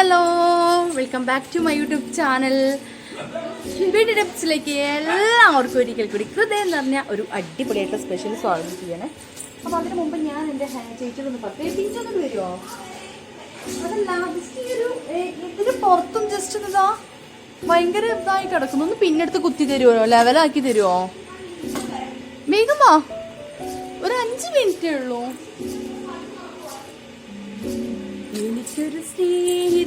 Hello welcome back to my YouTube channel video എല്ലാവർക്കും ഒരിക്കൽ കൂടി ഹൃദയം നിറഞ്ഞ ഒരു അടിപൊളിയായിട്ട് സ്പെഷ്യൽ സ്വാഗതം ചെയ്യണേ. അപ്പോൾ അതിന് മുമ്പ് ഞാൻ എന്റെ ചേച്ചിയൊന്ന് പറഞ്ഞു ചേച്ചിയൊന്നും വരുമോ അതല്ല ഒരു ഇതിന് പുറത്തും ജസ്റ്റ് ഇതാ ഭയങ്കര ഇതായി കിടക്കുന്നു. ഒന്ന് പിന്നെടുത്ത് കുത്തി തരുമോ ലെവലാക്കി തരുമോ വേഗം വാ ഒരു അഞ്ച് മിനിറ്റേ ഉള്ളൂ. എനിക്കൊരു സ്നേഹിതി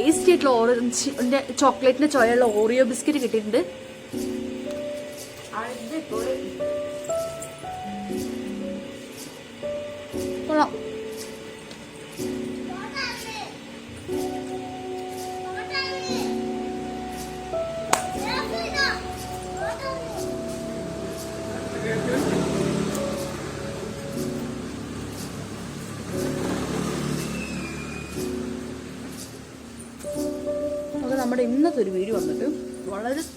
ടേസ്റ്റി ആയിട്ടുള്ള ഓറഞ്ച് ചോക്ലേറ്റിന്റെ ചോയുള്ള ഓറിയോ ബിസ്ക്കറ്റ് കിട്ടിയിട്ടുണ്ട്.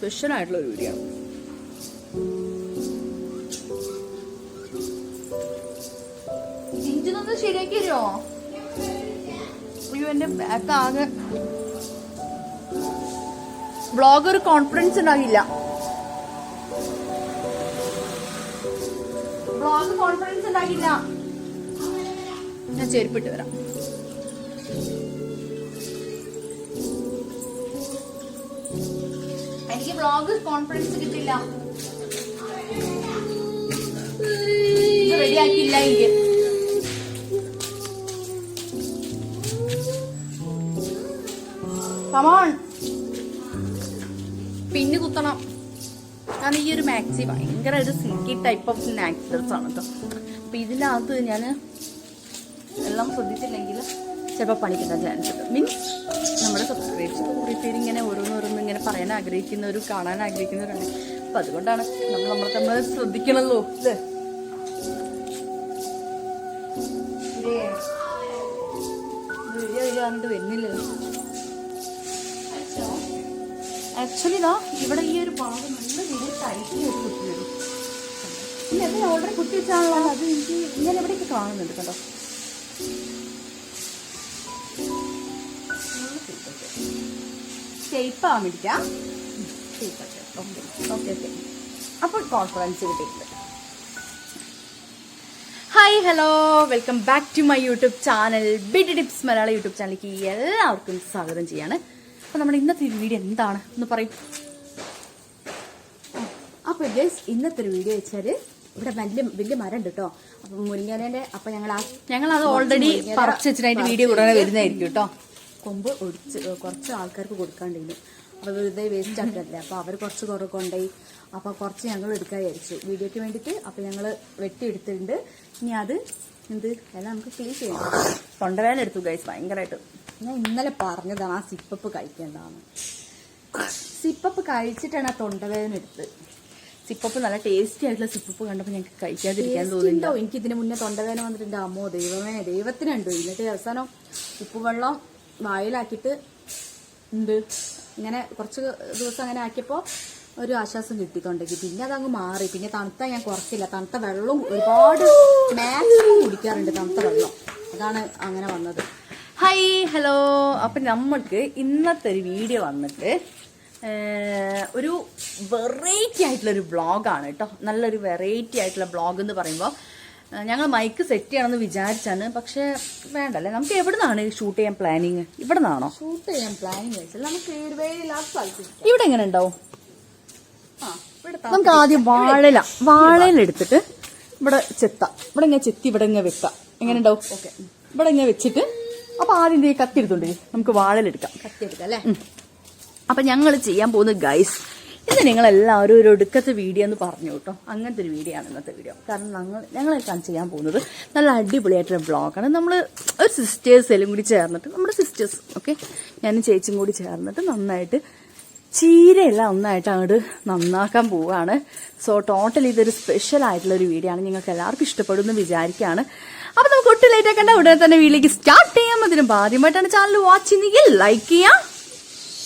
സ്പെഷ്യൽ ആയിട്ടുള്ള ഒരു വീഡിയോ. ആണ് ഇഞ്ചിനൊന്ന് ശരിയാക്കി തരുമോ അയ്യോ എന്റെ ബാക്ക് ആകെ. വ്ളോഗ് ഒരു കോൺഫിഡൻസ് ഉണ്ടാകില്ല ബ്ലോഗ് കോൺഫിഡൻസ് ഉണ്ടാകില്ല ഞാൻ ചെരുപ്പിട്ട് വരാം. എനിക്ക് വ്ളോഗ് കോൺഫിഡൻസ് കിട്ടില്ല. റെഡി ആക്കിയില്ല എനിക്ക്. കമോൺ പിന്നെ കുത്തണം. കാരണം ഈ ഒരു മാക്സി ഭയങ്കര ഒരു സിൽക്കി ടൈപ്പ് ഓഫ് സ്നാക്സ് ആണ് കേട്ടോ അപ്പൊ ഇതിനകത്ത് ഞാൻ എല്ലാം ശ്രദ്ധിച്ചില്ലെങ്കിൽ ചിലപ്പോൾ പണി ചാൻസ് മീൻസ് നമ്മുടെ സബ്സ്ക്രൈബേഴ്സ് കുറേ പേര് ഇങ്ങനെ ഓരോന്നോരോന്ന് ഇങ്ങനെ പറയാൻ ആഗ്രഹിക്കുന്നവരും കാണാൻ ആഗ്രഹിക്കുന്നവരുണ്ട്. അപ്പം അതുകൊണ്ടാണ് നമ്മൾ നമ്മൾ നമ്മൾ ശ്രദ്ധിക്കണല്ലോ അല്ലേ? ആക്ച്വലി ഇതാ ഇവിടെ ഈ ഒരു ഭാഗം നല്ല രീതിയിൽ ടൈറ്റ് ചെയ്ത് കുത്തി വരും ഇല്ല ഓൾറെഡി കുത്തി വെച്ചാണല്ലോ. അത് എനിക്ക് ഇങ്ങനെ എവിടെയൊക്കെ കാണുന്നുണ്ട് കേട്ടോ. ഷേപ്പ് ആവാൻ ഷേപ്പ് ഓക്കെ ഓക്കെ ഓക്കെ അപ്പോൾ കോൺഫിഡൻസ് കിട്ടിയിട്ടുണ്ട്. Hi hello welcome back to my YouTube channel bid tips Malayala YouTube ചാനലിലേക്ക് എല്ലാവർക്കും സ്വാഗതം ചെയ്യാണ്. അപ്പോൾ നമ്മുടെ ഇന്നത്തെ ഒരു വീഡിയോ എന്താണ് എന്ന് പറയും. അപ്പോൾ ഗേസ് ഇന്നത്തെ ഒരു വീഡിയോ വെച്ചാൽ ഇവിടെ വലിയ വലിയ മരം ഉണ്ട് കേട്ടോ അപ്പം മുരിങ്ങേലേന്റെ അപ്പം ഞങ്ങൾ ഞങ്ങൾ അത് ഓൾറെഡി പറിച്ചു വെച്ചിട്ട് അതിന്റെ വീഡിയോ കൂടെ വരുന്നതായിരിക്കും കേട്ടോ കൊമ്പ് ഒടിച്ച് കുറച്ച് ആൾക്കാർക്ക് കൊടുക്കാണ്ടിരുന്നു. അപ്പോൾ വെറുതെ വേസ്റ്റ് ആക്കില്ല? അപ്പോൾ അവർ കുറച്ച് കുറവ് കൊണ്ടുപോയി അപ്പോൾ കുറച്ച് ഞങ്ങൾ എടുക്കാൻ വിചാരിച്ചു. വീഡിയോയ്ക്ക് വേണ്ടിയിട്ട് അപ്പോൾ ഞങ്ങൾ വെട്ടി എടുത്തിട്ടുണ്ട്. ഇനി അത് എന്ത്? എല്ലാം നമുക്ക് ഫീൽ ചെയ്യണം തൊണ്ടവേല എടുത്തു ഗൈസ് ഭയങ്കരമായിട്ട് ഞാൻ ഇന്നലെ പറഞ്ഞതാണ് ആ സിപ്പപ്പ് കഴിക്കേണ്ടതാണ് സിപ്പപ്പ് കഴിച്ചിട്ടാണ് ആ തൊണ്ടവേദന എടുത്ത് സിപ്പപ്പ് നല്ല ടേസ്റ്റി ആയിട്ടുള്ള സിപ്പപ്പ് കണ്ടപ്പോൾ ഞങ്ങൾക്ക് കഴിക്കാതിരിക്കാൻ തോന്നുന്നുണ്ടോ എനിക്ക് ഇതിന് മുന്നേ തൊണ്ടവേദന വന്നിട്ടുണ്ട്. അമ്മോ ദൈവമേ ദൈവത്തിനുണ്ടോ? എന്നിട്ട് അവസാനം ഉപ്പുവെള്ളം വായിലാക്കിയിട്ട് ഉണ്ട്. ഇങ്ങനെ കുറച്ച് ദിവസം അങ്ങനെ ആക്കിയപ്പോൾ ഒരു ആശ്വാസം കിട്ടി പിന്നെ അതങ്ങ് മാറി. പിന്നെ തണുത്ത ഞാൻ കുറച്ചില്ല. തണുത്ത വെള്ളവും ഒരുപാട് മാക്സിമം കുടിക്കാറുണ്ട്. തണുത്ത വെള്ളം. അതാണ് അങ്ങനെ വന്നത്. ഹായ് ഹലോ അപ്പം നമ്മൾക്ക് ഇന്നത്തെ ഒരു വീഡിയോ വന്നിട്ട് ഒരു വെറൈറ്റി ആയിട്ടുള്ള ഒരു ബ്ലോഗാണ് കേട്ടോ നല്ലൊരു വെറൈറ്റി ആയിട്ടുള്ള ബ്ലോഗ് എന്ന് പറയുമ്പോൾ ഞങ്ങൾ മൈക്ക് സെറ്റ് ചെയ്യണമെന്ന് വിചാരിച്ചാണ്. പക്ഷെ വേണ്ടല്ലേ? നമുക്ക് എവിടെ നിന്നാണ് ഷൂട്ട് ചെയ്യാൻ പ്ലാനിങ് ഇവിടെ നിന്നാണോ ഷൂട്ട് ചെയ്യാൻ പ്ലാനിങ് നമുക്ക് ഇവിടെ എങ്ങനെ ഉണ്ടാവും? നമുക്ക് ആദ്യം വാഴല വാഴല എടുത്തിട്ട് ഇവിടെ ചെത്ത. ഇവിടെ ഇങ്ങനെ ചെത്തി ഇവിടെ ഇങ്ങനെ വെക്കാം. എങ്ങനെ ഉണ്ടാവും? ഓക്കെ. ഇവിടെ ഇങ്ങനെ വെച്ചിട്ട് അപ്പൊ ആദ്യം കത്തി എടുത്തോണ്ടേ നമുക്ക് വാഴലെടുക്കാം കത്തി എടുക്കാം അല്ലേ? അപ്പൊ ഞങ്ങൾ ചെയ്യാൻ പോകുന്നത് ഗൈസ് ഇന്ന് നിങ്ങൾ എല്ലാവരും ഒരു ഒടുക്കത്തെ വീഡിയോ എന്ന് പറഞ്ഞു കേട്ടോ. അങ്ങനത്തെ ഒരു വീഡിയോ ആണ് ഇന്നത്തെ വീഡിയോ. കാരണം ഞങ്ങൾ ഞങ്ങളെല്ലാം ചെയ്യാൻ പോകുന്നത്. നല്ല അടിപൊളിയായിട്ടൊരു ബ്ലോഗാണ് നമ്മൾ ഒരു സിസ്റ്റേഴ്സ് എല്ലാം കൂടി ചേർന്നിട്ട് നമ്മുടെ സിസ്റ്റേഴ്സ് ഓക്കെ ഞാനും ചേച്ചിയും കൂടി ചേർന്നിട്ട് നന്നായിട്ട് ചീരയെല്ലാം ഒന്നായിട്ട് അങ്ങോട്ട് നന്നാക്കാൻ പോവുകയാണ്. സോ ടോട്ടലി ഇതൊരു സ്പെഷ്യൽ ആയിട്ടുള്ള ഒരു വീഡിയോ ആണ്. നിങ്ങൾക്ക് എല്ലാവർക്കും ഇഷ്ടപ്പെടുമെന്ന് വിചാരിക്കുകയാണ്. അപ്പൊ നമുക്ക് ഒട്ടും ലേറ്റ് ആക്കണ്ട. ഉടനെ തന്നെ വീട്ടിലേക്ക് സ്റ്റാർട്ട് ചെയ്യാം. അതിന് ആദ്യമായിട്ടാണ് ചാനൽ വാച്ച് ചെയ്യുന്നെങ്കിൽ ലൈക്ക് ചെയ്യാം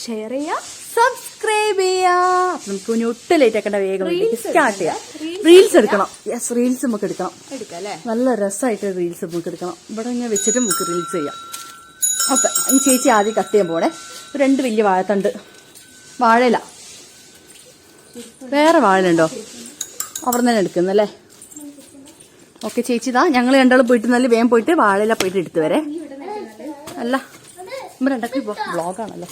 ഷെയർ ചെയ്യാം സബ്സ്ക്രൈബ് ചെയ്യാം. അപ്പൊ നമുക്ക് ഇനി ഒട്ടും ലേറ്റ് ആക്കേണ്ട വേഗം സ്റ്റാർട്ട് ചെയ്യാം. റീൽസ് എടുക്കണം. യെസ് റീൽസ് നമുക്ക് എടുക്കണം. നല്ല രസമായിട്ട് റീൽസ് നമുക്ക് എടുക്കണം. ഇവിടെ ഇങ്ങനെ വെച്ചിട്ട് നമുക്ക് റീൽസ് ചെയ്യാം. ഓക്കെ ചേച്ചി ആദ്യം കട്ട് ചെയ്യാൻ പോണേ. രണ്ട് വലിയ വാഴത്തണ്ട്. വാഴയില. വേറെ വാഴലുണ്ടോ അവിടെ നിന്ന് തന്നെ എടുക്കുന്നല്ലേ ഓക്കെ ചേച്ചി ഇതാ. ഞങ്ങൾ രണ്ടാളും പോയിട്ട് നല്ല വേഗം പോയിട്ട് വാഴയില പോയിട്ട് എടുത്തു വരെ. അല്ല നമ്മൾ രണ്ടൊക്കെ ഇപ്പോൾ ബ്ലോഗാണല്ലോ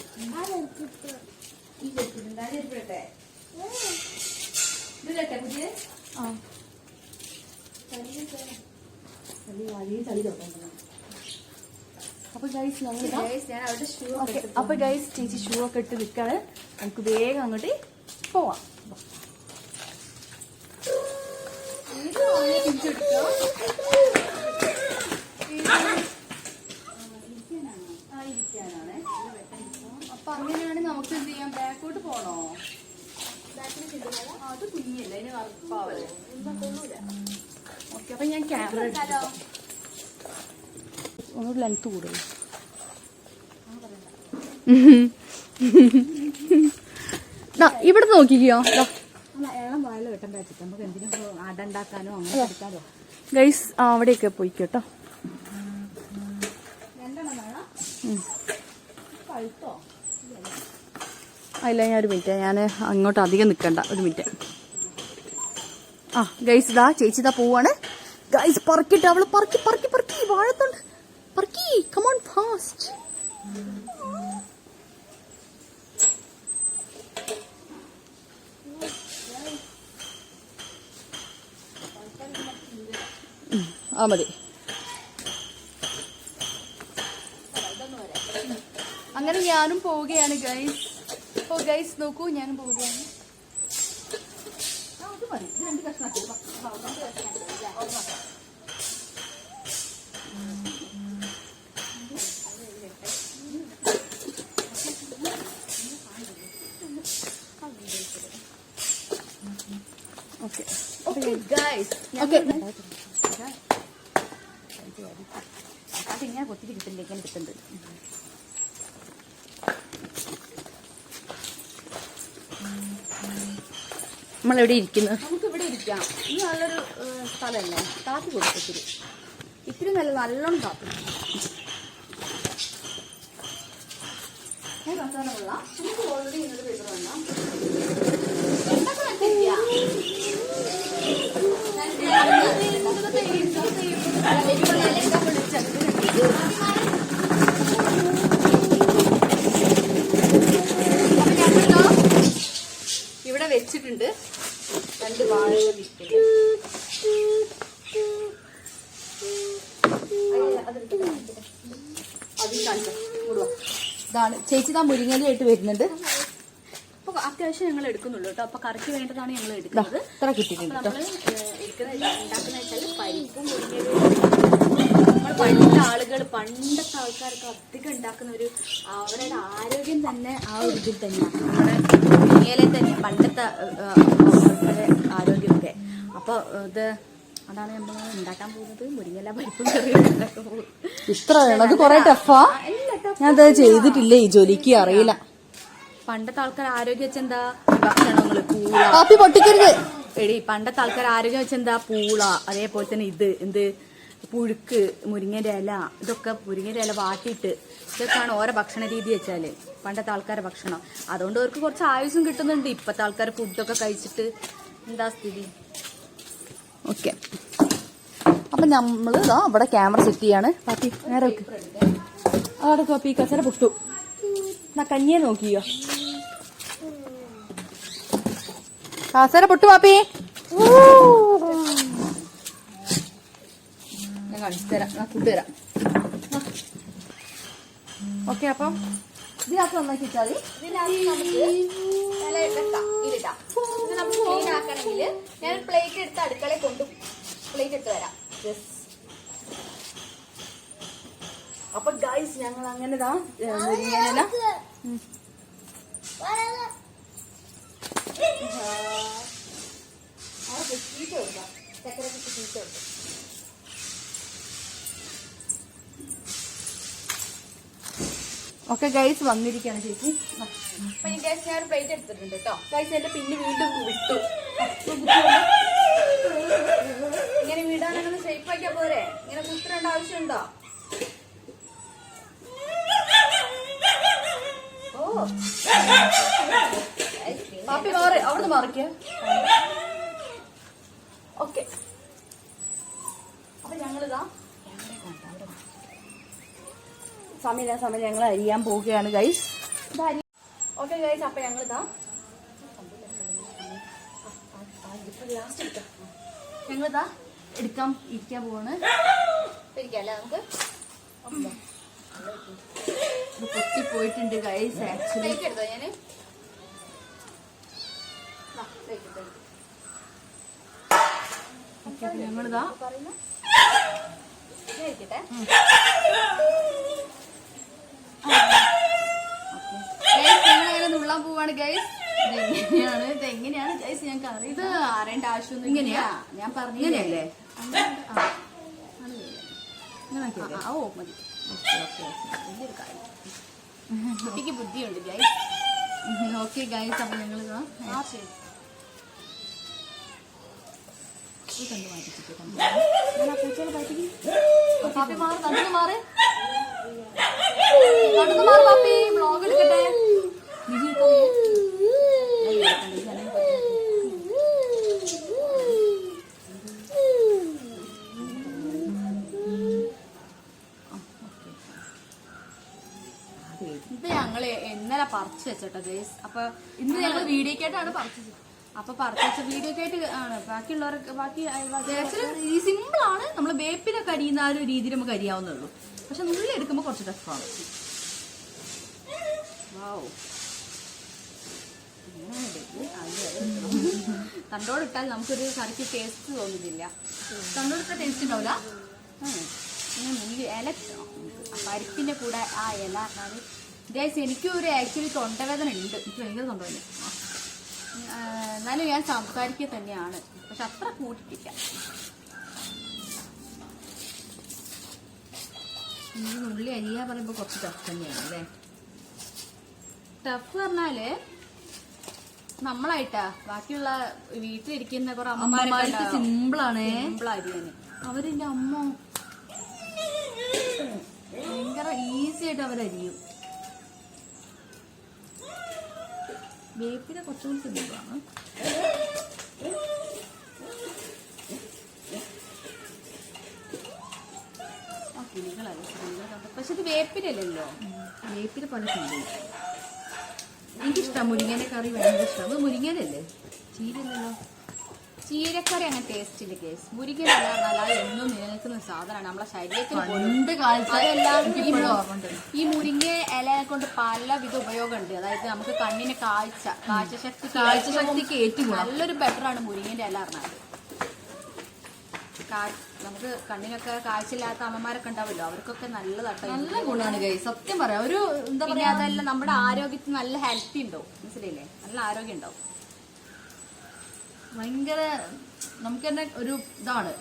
അപ്പൊ ഗൈസ് അപ്പൊ ചേച്ചി ഷൂ ഒക്കെ ഇട്ട് നിൽക്കാണ്. നമുക്ക് വേഗം അങ്ങോട്ട് പോവാം. അപ്പൊ നമുക്ക് എന്ത് ചെയ്യാം? ബാക്കോട്ട് പോണോ? അത് കുഞ്ഞല്ലേ അതിന് വറുപ്പാവല്ലേ ഓക്കെ അപ്പൊ ഞാൻ ക്യാമറ എടുത്തോ? ഒന്നുകൂടി ലെങ്ത് കൂടുതൽ ഇവിടെ നോക്കിക്കോ. ഗൈസ് അവിടെയൊക്കെ പോയിക്കോട്ടോ. പഴുത്തോ? ഇല്ല ഞാൻ ഒരു മിനിറ്റ് ഞാൻ അങ്ങോട്ട് അധികം നിൽക്കണ്ട ഒരു മിനിറ്റ്. ആ ഗൈസ് ഇതാ ചേച്ചി ഇതാ പോവാണ്. ഗൈസ് പറക്കിട്ട് അവൾ പറക്കി പറക്കി പറക്കി വാഴത്തുണ്ട്. പറക്കി കമോൺ ഫാസ്റ്റ് ആ മതി. അങ്ങനെ ഞാനും പോവുകയാണ് ഗൈസ് ഓ ഗൈസ് നോക്കൂ ഞാനും പോവുകയാണ്. ഓക്കെ ഓക്കെ ഗൈസ് ഓക്കെ നമ്മളെവിടെ ഇരിക്കുന്നത് നമുക്ക് ഇവിടെ ഇരിക്കാം. ഇത് നല്ലൊരു സ്ഥലമല്ലേ? കാപ്പി കൊടുക്കും ഇത്തിരി. നല്ല നല്ലോണം കാപ്പി. ഇവിടെ വെച്ചിട്ടുണ്ട്. രണ്ട് വാഴകൾ കാണിക്കാം. ഇതാണ്. ചേച്ചി താ മുരിങ്ങലായിട്ട് വരുന്നുണ്ട്. അപ്പോൾ അത്യാവശ്യം ഞങ്ങൾ എടുക്കുന്നുള്ളൂ കേട്ടോ. അപ്പൊ കറിക്ക് വേണ്ടതാണ് ഞങ്ങൾ എടുക്കുന്നത്. ഇത്ര കിട്ടിയിട്ടുണ്ട് കേട്ടോ. നമ്മൾ എടുക്കുന്ന ഉണ്ടാക്കുന്ന വെച്ചാൽ പരിപ്പും മുരിങ്ങയിലും നമ്മൾ പണ്ടത്തെ ആളുകൾ പണ്ടത്തെ ആൾക്കാർക്ക് അധികം ഉണ്ടാക്കുന്ന ഒരു അവരുടെ ആരോഗ്യം തന്നെ ആ ഒരു ഇതിൽ തന്നെയാണ് നമ്മുടെ മുരിങ്ങയിലെ തന്നെ പണ്ടത്തെ അപ്പൊ ഇത് അതാണ് നമ്മൾ ഉണ്ടാക്കാൻ പോകുന്നത്. മുരിങ്ങല പരിപ്പും ഇത്ര വേണം അത് കൊറേ ടഫാ. ഞാൻ അത് ചെയ്തിട്ടില്ല? ഈ ജോലിക്ക് അറിയില്ല. പണ്ടത്തെ ആൾക്കാർ ആരോഗ്യം വെച്ചെന്താ ഭക്ഷണങ്ങൾ പൂള പൊട്ടിക്കരുത്. എടി പണ്ടത്തെ ആൾക്കാർ ആരോഗ്യം വെച്ചെന്താ പൂള. അതേപോലെ തന്നെ ഇത് എന്ത്? പുഴുക്ക് മുരിങ്ങന്റെ ഇല ഇതൊക്കെ മുരിങ്ങന്റെ ഇല വാട്ടിയിട്ട് ഇതൊക്കെയാണ് ഓരോ ഭക്ഷണ രീതി വെച്ചാൽ പണ്ടത്തെ ആൾക്കാരെ ഭക്ഷണം. അതുകൊണ്ട് അവർക്ക് കുറച്ച് ആയുസും കിട്ടുന്നുണ്ട്. ഇപ്പത്തെ ആൾക്കാർ ഫുഡൊക്കെ കഴിച്ചിട്ട് എന്താ സ്ഥിതി? ഓക്കെ. അപ്പം നമ്മൾ ഇതാ ഇവിടെ ക്യാമറ സെറ്റ് ചെയ്യാണ്. പാപ്പി നേരെ വെക്ക്. അവിടെ പാപ്പി കസര പൊട്ടു. എന്നാ കഞ്ഞിയെ നോക്കിയോ? കസര പൊട്ടു പാപ്പി. ഞാൻ കാണിച്ചു തരാം. ഞാൻ ഫുഡ് തരാം. ഓക്കെ അപ്പം ഇതിനകത്ത് നന്നാക്കി വെച്ചാൽ ഇല വെക്കാം, ഇതിടാം. ഇത് നമുക്ക് ക്ലീൻ ആക്കണമെങ്കിൽ ഞാൻ പ്ലേറ്റ് എടുത്ത് അടുക്കളയിൽ കൊണ്ടു പ്ലേറ്റ് എടുത്ത് വരാം അപ്പൊ ഗൈസ് ഞങ്ങൾ അങ്ങനെ താ കൊടുക്കാം ചക്കരക്ക് ചീറ്റ് കൊടുക്കാം ഒക്കെ ഗൈസ് വന്നിരിക്കുകയാണ് ചേച്ചി. അപ്പൊ ഞാൻ ഞാൻ ഒരു പ്ലേറ്റ് പിന്നെ വീണ്ടും വിട്ടു. ഷേപ്പ് പോരെ? ആവശ്യമുണ്ടോ? ഓ. പാപ്പി ഞങ്ങളിതാ സമയം സമയം ഞങ്ങൾ അരിയാൻ പോവുകയാണ് ഗൈസ് ഓക്കെ ഗൈസ് അപ്പൊ ഞങ്ങളിതാ ഞങ്ങളിതാ എടുക്കാൻ ഇരിക്കാൻ പോവാണ്. ഇരിക്കല്ലേ നമുക്ക്? ഇത് പൊട്ടി പോയിട്ടുണ്ട് ഗൈസ് ആക്ച്വലി എടുത്തോ. ഞങ്ങളിതാ പറയുന്ന? ഇരിക്കട്ടെ. ഞങ്ങൾ നുള്ളാൻ പോവാണ് ഗൈസ് ഇതെങ്ങനെയാണ്? ഇത് എങ്ങനെയാണ് ഗൈസ് ഞങ്ങൾക്ക് അറിയാം ഇത് അറിയേണ്ട ആവശ്യമൊന്നും ഇങ്ങനെയാ? ഞാൻ പറഞ്ഞു ഇങ്ങനെയല്ലേ? ഓ മതി. വലിയൊരു കാര്യം. കുട്ടിക്ക് ബുദ്ധിയുണ്ട് ഗൈസ് ഓക്കെ ഗൈസ് അപ്പൊ ഞങ്ങൾ കണ്ടു മാറ്റി പാപ്പി മാറി നടന്നു മാറി. ഇത് ഞങ്ങൾ ഇന്നലെ പറിച്ചു വെച്ചോട്ടോ ഗേസ്. അപ്പൊ ഇന്ന് ഞങ്ങൾ വീഡിയോക്കായിട്ടാണ് പറിച്ചത്. അപ്പൊ പറച്ച വീഡിയോ ആണ്. ബാക്കിയുള്ളവർക്ക് ബാക്കി ഈ സിമ്പിൾ ആണ്. നമ്മൾ വേപ്പിലൊക്കെ അരിയുന്ന ആ ഒരു രീതിയിൽ നമുക്ക് അരിയാവുന്നുള്ളൂ പക്ഷെ നുള്ളി എടുക്കുമ്പോൾ കുറച്ച് ടഫാണ് വാവ് തണ്ടോടിട്ടാൽ നമുക്കൊരു കറിക്ക് ടേസ്റ്റ് തോന്നുന്നില്ല തണ്ടോടിട്ട ടേസ്റ്റ് ഉണ്ടാവില്ല ഇല പരിപ്പിന്റെ കൂടെ ആ ഇല ഗൈസ് എനിക്കും ഒരു ആക്ച്വലി തൊണ്ടവേദന ഉണ്ട്. എനിക്ക് ഭയങ്കര തൊണ്ടവേദന. എന്നാലും ഞാൻ സംസാരിക്കുക തന്നെയാണ്. പക്ഷെ അത്ര കൂട്ടിട്ടില്ല. ഉള്ളി അരിയ പറയുമ്പോൾ കുറച്ച് ടഫ് തന്നെയാണ് അല്ലേ? ടഫ് പറഞ്ഞാൽ നമ്മളായിട്ടാ. ബാക്കിയുള്ള വീട്ടിലിരിക്കുന്ന കുറെ അമ്മമാർക്ക് സിമ്പിളാണ് സിമ്പിൾ അവരെന്റെ അമ്മ ഭയങ്കര ഈസി ആയിട്ട് അവരരിയും. വേപ്പിനെ കുറച്ചുകൂടി സിമ്പിളാണ് കിളികളല്ല പക്ഷെ ഇത് വേപ്പിലല്ലോ വേപ്പിന് പല സിമ്പിൾ എനിക്കിഷ്ടം മുരിങ്ങന്റെ കറി ഭയങ്കര ഇഷ്ടം. അത് മുരിങ്ങനല്ലേ ചീരല്ലല്ലോ ചീരക്കറി അങ്ങനെ ടേസ്റ്റ് ഇല്ല കേസ് പറഞ്ഞാൽ എന്നും നിലനിൽക്കുന്ന സാധനമാണ്. നമ്മളെ ശരീരത്തിന് പോലും. പണ്ട് അതെല്ലാം ഈ മുരിങ്ങ ഇല കൊണ്ട് പലവിധ ഉപയോഗമുണ്ട്. അതായത് നമുക്ക് കണ്ണിന് കാഴ്ച കാഴ്ചശക്തി കാഴ്ചശക്തിക്ക് ഏറ്റവും ഗുണം. നല്ലൊരു ബെറ്ററാണ് മുരിങ്ങന്റെ ഇല പറഞ്ഞാൽ നമുക്ക് കണ്ണിനൊക്കെ കാഴ്ചയില്ലാത്ത അമ്മമാരൊക്കെ ഉണ്ടാവല്ലോ അവർക്കൊക്കെ നല്ലതാട്ടോ. നല്ല ഗുണമാണ് കൈ സത്യം പറയാം. ഒരു എന്താ പറയാ? അതല്ല നമ്മുടെ ആരോഗ്യത്തിന് നല്ല ഹെൽത്തി ഉണ്ടാവും. മനസ്സിലായില്ലേ? നല്ല ആരോഗ്യം ഉണ്ടാവും. ഭയങ്കര നമുക്ക് തന്നെ ഒരു ഇതാണ്.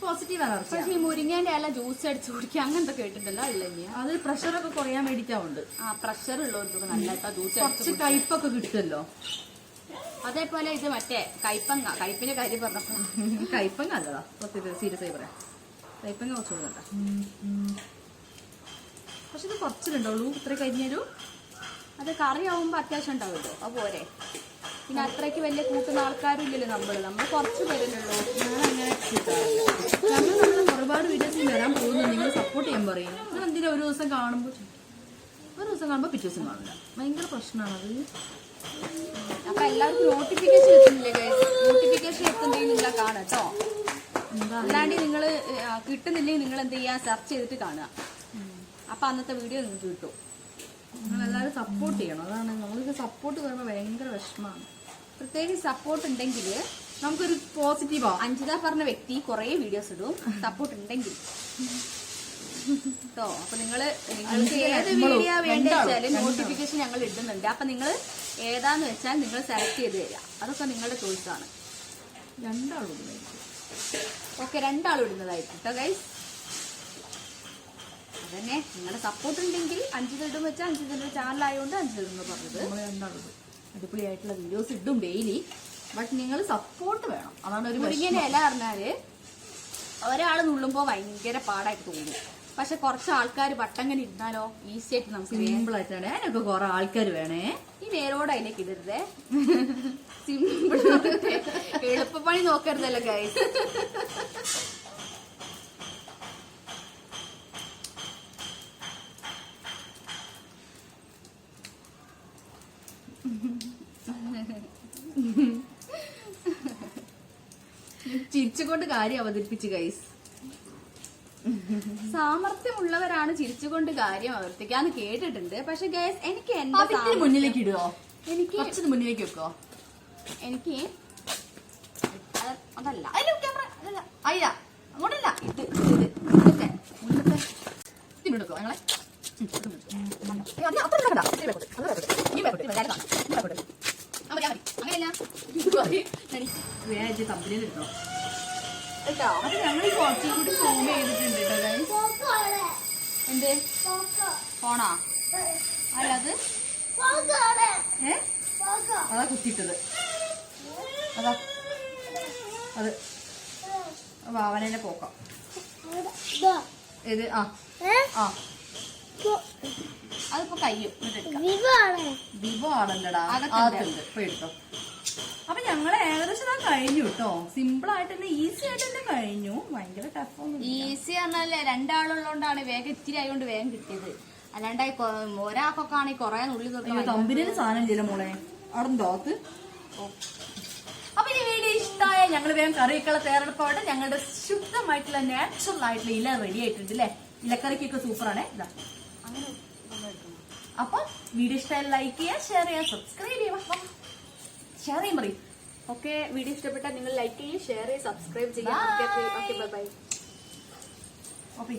പോസിറ്റീവാണ് ആണ്. പക്ഷെ ഈ മുരിങ്ങേന്റെ അല്ല ജ്യൂസ് അടിച്ച് കുടിക്കുക അങ്ങനത്തെ കേട്ടിട്ടുണ്ടല്ലോ അല്ല ഇനി അത് പ്രഷറൊക്കെ കുറയാൻ വേണ്ടിയിട്ടാവുണ്ട്. ആ പ്രഷർ ഉള്ളവർക്ക് നല്ല ജ്യൂസ് കുറച്ച് കയ്പൊക്കെ കിട്ടുമല്ലോ. അതേപോലെ ഇത് മറ്റേ കയ്പങ്ങ കയ്പിന്റെ കാര്യം പറഞ്ഞപ്പോ. കയ്പങ്ങ അല്ലതാ സീരിയസ് ആയി പറയാം. കയ്പങ്ങ കുറച്ച് കൊടുക്കണ്ട. പക്ഷെ ഇത് കുറച്ചിലുണ്ടുള്ളൂ ഇത്ര കഴിഞ്ഞൊരു അത് കറിയാവുമ്പോ അത്യാവശ്യം ഉണ്ടാവുമല്ലോ അത് പോരെ. പിന്നെ അത്രയ്ക്ക് വലിയ കൂട്ടുന്ന ആൾക്കാരും ഇല്ലല്ലോ നമ്മൾ നമ്മൾ കുറച്ച് പേരല്ലോ ഞാൻ അങ്ങനെ കിട്ടാറില്ല ഞങ്ങൾ നമ്മൾ ഒരുപാട് വീഡിയോസിൽ വരാൻ പോകുന്നു. നിങ്ങൾ സപ്പോർട്ട് ചെയ്യാൻ പറയും. നിങ്ങൾ എന്തിനാ ഒരു ദിവസം കാണുമ്പോൾ ഒരു ദിവസം കാണുമ്പോൾ പിറ്റേ ദിവസം കാണില്ല ഭയങ്കര പ്രശ്നമാണത് അപ്പൊ എല്ലാവർക്കും നോട്ടിഫിക്കേഷൻ എത്തുന്നില്ലേ നോട്ടിഫിക്കേഷൻ എത്തുന്നെങ്കിൽ നിങ്ങളെ കാണാം കേട്ടോ. അല്ലാണ്ട് നിങ്ങൾ കിട്ടുന്നില്ലെങ്കിൽ നിങ്ങൾ എന്ത് ചെയ്യുക സെർച്ച് ചെയ്തിട്ട് കാണുക. അപ്പൊ അന്നത്തെ വീഡിയോ നിങ്ങൾക്ക് കിട്ടും. നിങ്ങളെല്ലാവരും സപ്പോർട്ട് ചെയ്യണം. അതാണ് നമ്മൾക്ക് സപ്പോർട്ട് പറയുമ്പോൾ ഭയങ്കര വിഷമമാണ്. പ്രത്യേകിച്ച് സപ്പോർട്ട് ഉണ്ടെങ്കിൽ നമുക്കൊരു പോസിറ്റീവാ അഞ്ജിത പറഞ്ഞ വ്യക്തി കുറേ വീഡിയോസ് ഇടും. സപ്പോർട്ട് ഉണ്ടെങ്കിൽ. കേട്ടോ അപ്പൊ നിങ്ങൾ നിങ്ങൾക്ക് ഏത് വീഡിയോ വേണ്ട വെച്ചാലും നോട്ടിഫിക്കേഷൻ ഞങ്ങൾ ഇടുന്നുണ്ട്. അപ്പൊ നിങ്ങൾ ഏതാന്ന് വെച്ചാൽ നിങ്ങൾ സെലക്ട് ചെയ്ത് തരിക അതൊക്കെ നിങ്ങളുടെ ചോയ്സാണ് രണ്ടാളും. ഓക്കെ രണ്ടാളും ഇടുന്നതായിരിക്കും. കേട്ടോ ഗൈസ് അതന്നെ. നിങ്ങളുടെ സപ്പോർട്ട് ഉണ്ടെങ്കിൽ അഞ്ച് തടും വെച്ചാൽ അഞ്ച് തടും ചാനലായതുകൊണ്ട് അഞ്ച് തടും എന്ന് പറഞ്ഞത്. അടിപൊളിയായിട്ടുള്ള വീഡിയോസ് ഇടും ഡെയിലി ബട്ട് നിങ്ങൾ സപ്പോർട്ട് വേണം. അതാണ് ഒരു മുരിങ്ങയുടെ ഇല പറഞ്ഞാൽ ഒരാൾ നുള്ളുമ്പോ ഭയങ്കര പാടായിട്ട് തോന്നും. പക്ഷെ കുറച്ച് ആൾക്കാർ വട്ടങ്ങനെ ഇരുന്നാലോ? ഈസി ആയിട്ട് നമുക്ക് സിമ്പിൾ ആയിട്ടാണ് അതിനൊക്കെ കുറെ ആൾക്കാർ വേണേ. ഈ വേരോട് അതിലേക്ക് ഇടരുതേ. സിമ്പിൾ എളുപ്പപ്പണി നോക്കരുതല്ലോ ഗൈസ് ചിരിച്ചുകൊണ്ട് കാര്യം അവതരിപ്പിച്ചു ഗൈസ് സാമർത്ഥ്യമുള്ളവരാണ് ചിരിച്ചുകൊണ്ട് കാര്യം ആവർത്തിക്കാന്ന് കേട്ടിട്ടുണ്ട്. പക്ഷെ ഗൈസ് എനിക്ക് എന്റെ മുന്നിലേക്ക് ഇടുവോ? എനിക്ക് മുന്നിലേക്ക് വെക്കോ എനിക്ക് അതല്ല. അതല്ല. അയ്യ അങ്ങോട്ടല്ല. ഇത് ഇത് ഇതൊക്കെ. ഇതിനെടുക്കോ ഞങ്ങളെ? എന്ത് ഫോണാ അല്ലത് ഏ അതാ. കുത്തിയിട്ടത് അതാ അത് വാവനെ പോക്കാം. ഇത്. ആ. ആ. അതിപ്പോ കയ്യും വിവോ ആണല്ലടാ. അകത്തുണ്ട്. അകത്തുണ്ട്. ഇപ്പൊ എടുത്തോ. അപ്പൊ ഞങ്ങൾ ഏകദേശം ആ കഴിഞ്ഞു കേട്ടോ സിമ്പിൾ ആയിട്ട് തന്നെ ഈസി ആയിട്ട് തന്നെ കഴിഞ്ഞു. ഭയങ്കര ടഫ് ഒന്നും ഈസി പറഞ്ഞാലേ രണ്ടാളുള്ളതുകൊണ്ടാണ് വേഗം ഇത്തിരി ആയതുകൊണ്ട് വേഗം കിട്ടിയത്. അല്ലാണ്ട് ഒരാൾക്കൊക്കെ ആണെങ്കിൽ കൊറേ നിർത്താൻ തമ്പിന് സാധനം ചെയ്ത മോളെ. അവിടെ തോത്ത് അപ്പൊ ഈ വീഡിയോ ഇഷ്ടമായ ഞങ്ങൾ വേഗം കറിയൊക്കെ തയ്യാറെടുപ്പോട്ടെ ഞങ്ങളുടെ ശുദ്ധമായിട്ടുള്ള നാച്ചുറൽ ആയിട്ടുള്ള ഇല റെഡി ആയിട്ടുണ്ട് അല്ലേ ഇലക്കറിക്കൊക്കെ സൂപ്പറാണ് ഇതാ. അങ്ങനെ. അപ്പൊ വീഡിയോ ഇഷ്ടമായി ലൈക്ക് ചെയ്യുക ഷെയർ ചെയ്യുക സബ്സ്ക്രൈബ് ചെയ്യുക. ഷെയർ ചെയ്യാൻ പറയും. ഓക്കെ വീഡിയോ ഇഷ്ടപ്പെട്ടാൽ നിങ്ങൾ ലൈക്ക് ചെയ്യും ഷെയർ ചെയ്യും സബ്സ്ക്രൈബ് ചെയ്യാം ഓക്കെ ബൈ ബൈ ഓക്കെ